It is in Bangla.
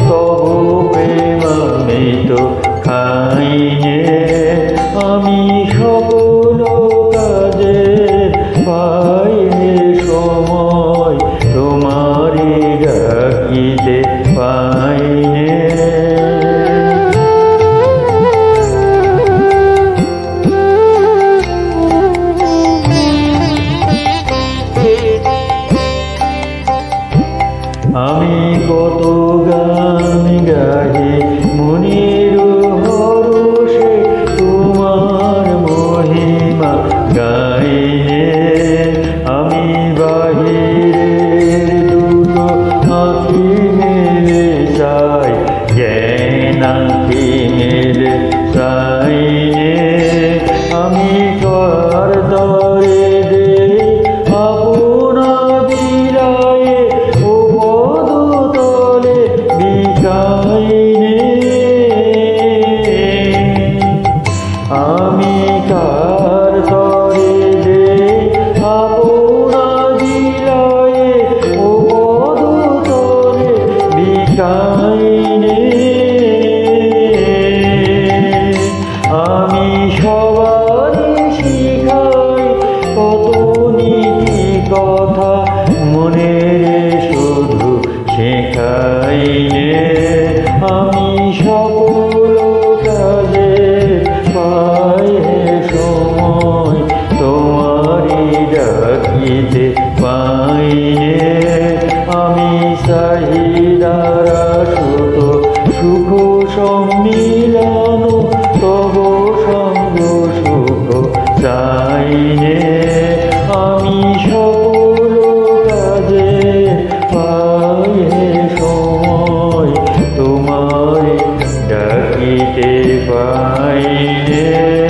তবু প্রেম কার তরে যে আপনা দিলয়ে ও আমি সবার শিখাই কত কথা মনে শুধু শেখাইনে আমি দেখিতে পাইনে আমি সাহিদারা সুখ সম্মিলন, তব সঙ্গ সুখ চাইনে আমি সকল কাজে পাইনে সময় তোমায় ডাকিতে পাইনে